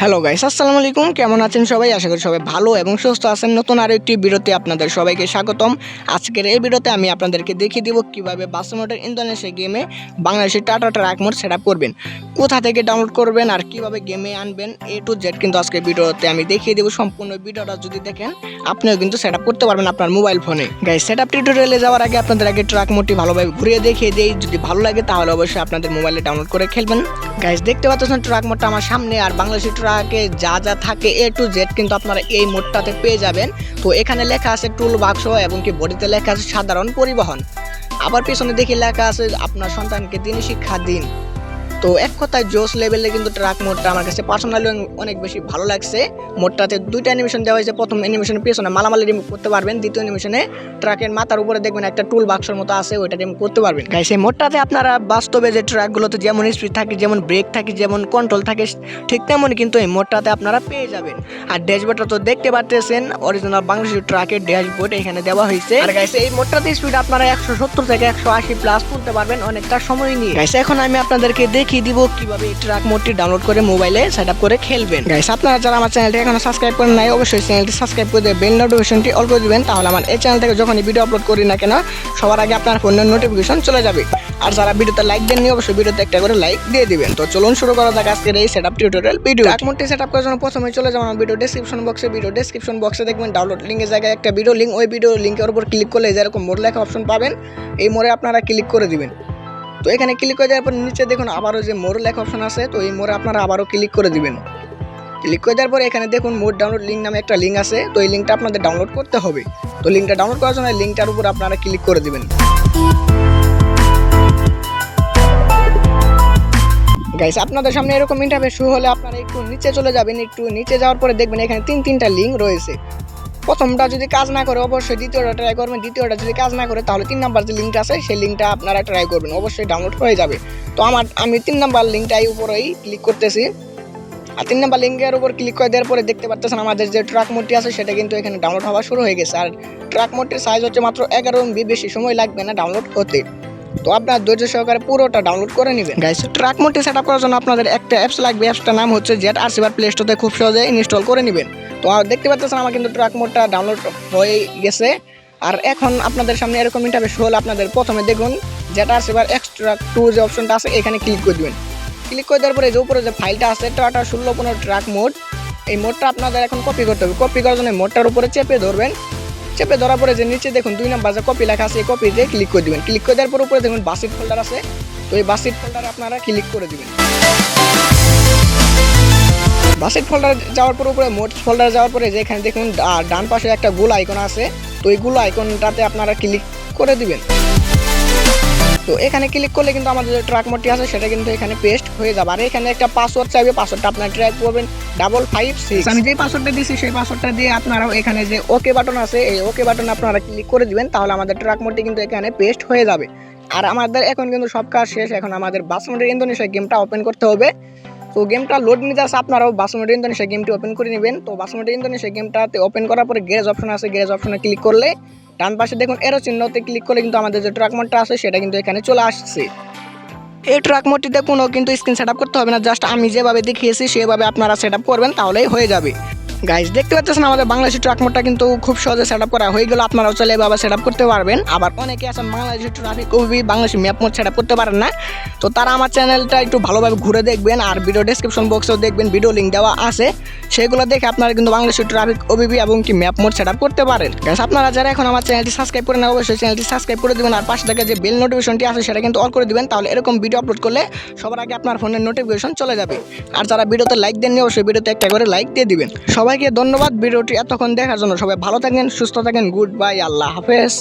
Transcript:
Hello guys আসসালামু আলাইকুম কেমন আছেন সবাই? আশা করি সবাই ভালো এবং সুস্থ আছেন। নতুন আরও একটি ভিডিওতে আপনাদের সবাইকে স্বাগতম। আজকের এই ভিডিওতে আমি আপনাদেরকে দেখিয়ে দিব কীভাবে বাসমোটের ইন্দোনেশিয়া গেমে বাংলাদেশের Tata truck mod set up করবেন, কোথা থেকে ডাউনলোড করবেন আর কীভাবে গেমে আনবেন এ টু জেড কিন্তু আজকে ভিডিওতে আমি দেখিয়ে দেবো সম্পূর্ণ ভিডিওটা। যদি দেখেন, আপনিও কিন্তু সেট আপ করতে পারবেন আপনার মোবাইল ফোনে। গাইস সেট আপ টিউটোরিয়ালে যাওয়ার আগে আপনাদের আগে ট্রাক মোডটি ভালোভাবে ঘুরিয়ে দেখিয়ে দিই। যদি ভালো লাগে তাহলে অবশ্যই আপনাদের মোবাইলে ডাউনলোড করে খেলবেন। গাইস দেখতে পাচ্ছেন ট্রাক মোডটা আমার সামনে আর বাংলাদেশি ট্রাকে যা যা থাকে এ টু জেড কিন্তু আপনারা এই মোডটাতে পেয়ে যাবেন। তো এখানে লেখা আছে টুল বাক্স এবং কি বডিতে লেখা আছে সাধারণ পরিবহন। আবার পেছনে দেখি লেখা আছে আপনার সন্তানকে দিন শিক্ষা দিন। তো এক কথায় জোস লেভেলে কিন্তু ট্রাক মোডটা আমার কাছে পার্সোনালি অনেক বেশি ভালো লাগছে। মোডটাতে দুইটা অ্যানিমেশন দেওয়া হয়েছে। প্রথম অ্যানিমেশনের পেছনে মালামালি রিমুভ করতে পারবেন। দ্বিতীয় অ্যানিমেশনে ট্রাকের মাথার উপরে দেখবেন একটা টুল বাক্সের মতো আছে, ওইটা রিমুভ করতে পারবেন। গাইস এই মোডটাতে আপনারা বাস্তবে যে ট্রাকগুলোতে যেমন স্পিড থাকে, যেমন ব্রেক থাকে, যেমন কন্ট্রোল থাকে, ঠিক তেমনই কিন্তু এই মোডটাতে আপনারা পেয়ে যাবেন। আর ড্যাশবোর্ডটা তো দেখতে পাচ্ছেন অরিজিনাল বাংলাদেশের ট্রাকের ড্যাশবোর্ড এখানে দেওয়া হয়েছে। আর গাইস এই মোডটাতে স্পিড আপনারা একশো সত্তর থেকে একশো আশি প্লাস তুলতে পারবেন অনেকটা সময় নিয়ে। গাইছে এখন আমি আপনাদেরকে দেখিয়ে দিব কীভাবে ট্রাক মোডটি ডাউনলোড করে মোবাইলে সেট করে খেলবেন। গাইস আপনারা যারা আমার চ্যানেলটি এখনও সাবস্ক্রাইব করেন নাই, অবশ্যই চ্যানেলটি সাবস্ক্রাইব করে বেল নোটিফিকেশনটি অল করে দিবেন, তাহলে আমার এই চ্যানেল থেকে যখনই ভিডিও আপলোড করি না কেন, সবার আগে আপনার ফোনের নোটিফিকেশন চলে যাবে। আর যারা ভিডিওতে লাইক দেননি, অবশ্যই ভিডিওতে একটা করে লাইক দিয়ে দিবেন। তো চলুন শুরু করা যাক আজকের এই set up tutorial video truck মোডটি setup করার জন্য প্রথমে চলে যাবেন ভিডিও ডেসক্রিপশন বক্সে ভিডিও ডেসক্রিপশন বক্সে দেখবেন ডাউনলোড লিঙ্কের জায়গায় একটা ভিডিও লিঙ্ক ওই ভিডিও লিঙ্কের উপর ক্লিক করলে যেরকম মোড লেখা অপশন পাবেন, এই মোড়ে আপনারা ক্লিক করে দিবেন। তো এখানে ক্লিক করে দেওয়ার পর নিচে দেখুন আবারও যে মোড় লেখা অপশন আছে, তো এই মোড়ে আপনারা আবারও ক্লিক করে দিবেন। ক্লিক করে দেওয়ার পর এখানে দেখুন মোড ডাউনলোড লিঙ্ক নামে একটা লিঙ্ক আছে, তো এই লিঙ্কটা আপনাদের ডাউনলোড করতে হবে। তো লিঙ্কটা ডাউনলোড করার জন্য লিঙ্কটার উপর আপনারা ক্লিক করে দিবেন। গাইস আপনাদের সামনে এরকম ইন্টারভিউ শুরু হলে আপনারা একটু নিচে চলে যাবেন, একটু নিচে যাওয়ার পরে দেখবেন এখানে তিন তিনটা লিঙ্ক রয়েছে। প্রথমটা যদি কাজ না করে, অবশ্যই দ্বিতীয়টা ট্রাই করবেন। দ্বিতীয়টা যদি কাজ না করে, তাহলে তিন নাম্বার যে লিঙ্কটা আছে, সেই লিঙ্কটা আপনারা ট্রাই করবেন। অবশ্যই ডাউনলোড হয়ে যাবে। তো আমার, আমি তিন নাম্বার লিঙ্কটাই উপরেই ক্লিক করতেছি। আর তিন নাম্বার লিঙ্কের উপর ক্লিক করে দেওয়ার পরে দেখতে পাচ্ছেন আমাদের যে ট্রাক মোডটি আছে, সেটা কিন্তু এখানে ডাউনলোড হওয়া শুরু হয়ে গেছে। আর ট্রাক মোডটির সাইজ হচ্ছে মাত্র এগারো এমবি বেশি সময় লাগবে না ডাউনলোড হতে। তো আপনার ধৈর্য সহকারে পুরোটা ডাউনলোড করে নেবেন। গাইস ট্রাক মোডটি সেট আপ করার জন্য আপনাদের একটা অ্যাপস লাগবে। অ্যাপসটার নাম হচ্ছে জেট আর সিবার প্লে স্টোরে খুব সহজে ইনস্টল করে নেবেন। তো দেখতে পাচ্ছেন আমার কিন্তু ট্রাক মোডটা ডাউনলোড হয়ে গেছে। আর এখন আপনাদের সামনে এরকম ইন্টারভিউ হল আপনাদের প্রথমে দেখুন, যেটা আছে এবার এক্সট্রা টু যে অপশনটা আছে, এখানে ক্লিক করে দিবেন। ক্লিক করে দেওয়ার পরে যে উপরে যে ফাইলটা আছে, টাটা ষোলো পনেরো ট্রাক মোড, এই মোডটা আপনাদের এখন কপি করতে হবে। কপি করার জন্য মোডটার উপরে চেপে ধরবেন। চেপে ধরার পরে যে নিচে দেখুন, দুই নাম্বার যে কপি লেখা আছে, এই কপিতে ক্লিক করে দিবেন। ক্লিক করে দেওয়ার পর উপরে দেখুন বাসিট ফোল্ডার আছে। তো এই বাসিট ফোল্ডারে আপনারা ক্লিক করে দিবেন। বাসিট ফোল্ডার যাওয়ার পর উপরে মোড ফোল্ডার যাওয়ার পরে যে এখানে দেখুন ডান পাশে একটা গোল আইকন আছে। তো এই গোল আইকনটাতে আপনারা ক্লিক করে দিবেন। তো এখানে ক্লিক করলে কিন্তু আমাদের যে ট্র্যাক মোডটি আছে, সেটা কিন্তু এখানে পেস্ট হয়ে যাবে। আর এখানে একটা পাসওয়ার্ড চাইবে পাসওয়ার্ডটা আপনার ট্র্যাক করবেন ডাবল ফাইভ সিক্স আমি যে পাসওয়ার্ডটা দিয়েছি সেই পাসওয়ার্ডটা দিয়ে আপনারাও এখানে যে ওকে বাটন আছে, এই ওকে বাটন আপনারা ক্লিক করে দিবেন, তাহলে আমাদের ট্র্যাক মোডটি কিন্তু এখানে পেস্ট হয়ে যাবে। আর আমাদের এখন কিন্তু সব কাজ শেষ। এখন আমাদের বাসমোডের ইন্দোনেশিয়া গেমটা ওপেন করতে হবে। তো গেমটা লোড নিতে আসে আপনারাও। বাসমোডের সেই গেমটি ওপেন করে নেবেন। তো বাসমোডের সেই গেমটাতে ওপেন করার পরে গ্যারেজ অপশন আছে গ্যারেজ অপশনে ক্লিক করলে ডান পাশে দেখুন এরো চিহ্নতে ক্লিক করলে কিন্তু আমাদের যে ট্রাক মোডটা আছে, সেটা কিন্তু এখানে চলে আসছে। এই ট্রাক মোডটিতে কোনো কিন্তু স্ক্রিন সেট করতে হবে না জাস্ট আমি যেভাবে দেখিয়েছি, সেভাবে আপনারা সেট করবেন, তাহলেই হয়ে যাবে। গাইজ দেখতে পাচ্ছেন আমাদের বাংলাদেশের ট্রাক মোডটা কিন্তু খুব সহজে সেট আপ করা হয়ে গেল। আপনারাও চলে এভাবে সেট আপ করতে পারবেন। আবার অনেকে আছেন বাংলাদেশের ট্রাফিক ওবি বাংলাদেশের ম্যাপ মোড সেট আপ করতে পারেন না। তো তারা আমার চ্যানেলটা একটু ভালোভাবে ঘুরে দেখবেন আর ভিডিও ডেসক্রিপশন বক্সেও দেখবেন ভিডিও লিঙ্ক দেওয়া আছে। সেগুলো দেখে আপনারা কিন্তু বাংলাদেশের ট্রাফিক ওবিবি এবং কি ম্যাপ মোড সেট আপ করতে পারেন। গাইস আপনারা যারা এখন আমার চ্যানেলটি সাবস্ক্রাইব করে না অবশ্যই চ্যানেলটি সাবস্ক্রাইব করে দিবেন। আর পাশে থেকে যে বেল নোটিফিকেশনটি আছে, সেটা কিন্তু অল করে দিবেন। তাহলে এরকম ভিডিও আপলোড করলে সবার আগে আপনার ফোনের নোটিফিকেশন চলে যাবে। আর যারা ভিডিওতে লাইক দেননি, অবশ্যই ভিডিওতে একটা করে লাইক দিয়ে দিবেন। সবাইকে ধন্যবাদ। ভিডিওটি এতক্ষণ দেখার জন্য সবাই ভালো থাকেন, সুস্থ থাকেন। গুড বাই আল্লাহ হাফেজ।